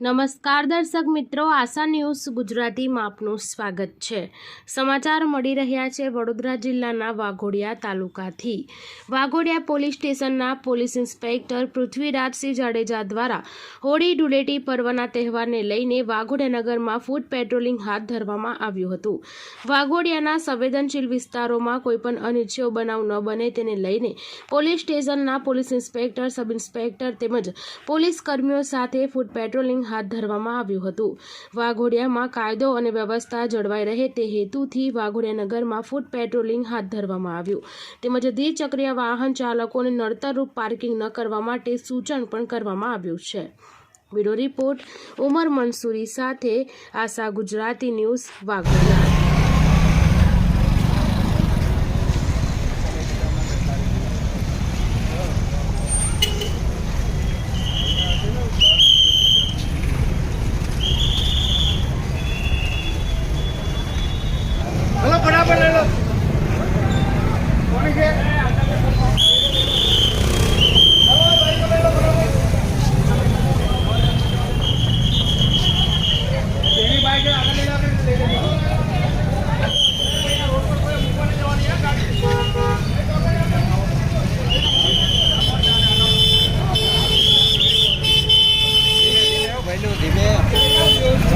નમસ્કાર દર્શક મિત્રો, આશા ન્યૂઝ ગુજરાતીમાં આપનું સ્વાગત છે. સમાચાર મળી રહ્યા છે વડોદરા જિલ્લાના વાઘોડિયા તાલુકાથી. વાઘોડિયા પોલીસ સ્ટેશનના પોલીસ ઇન્સ્પેક્ટર પૃથ્વીરાજસિંહ જાડેજા દ્વારા હોળી ધૂળેટી પર્વના તહેવારને લઈને વાઘોડિયા નગરમાં ફૂડ પેટ્રોલિંગ હાથ ધરવામાં આવ્યું હતું. વાઘોડિયાના સંવેદનશીલ વિસ્તારોમાં કોઈપણ અનિચ્છનીય બનાવ ન બને તેને લઈને પોલીસ સ્ટેશનના પોલીસ ઇન્સ્પેક્ટર સબ ઇન્સ્પેક્ટર તેમજ પોલીસ કર્મીઓ સાથે ફૂડ પેટ્રોલિંગ હાથ ધરવામાં આવ્યું હતું. વાઘોડિયામાં કાયદો અને વ્યવસ્થા જળવાઈ રહે તે હેતુથી વાઘોડિયા નગરમાં ફૂડ પેટ્રોલિંગ હાથ ધરવામાં આવ્યું. તેમજ દ્વિચક્રીય વાહન ચાલકોને નડતરરૂપ પાર્કિંગ ન કરવા માટે સૂચન પણ કરવામાં આવ્યું છે. બ્યુરો રિપોર્ટ, ઉમર મંસૂરી સાથે આશા ગુજરાતી ન્યૂઝ વાઘોડિયા.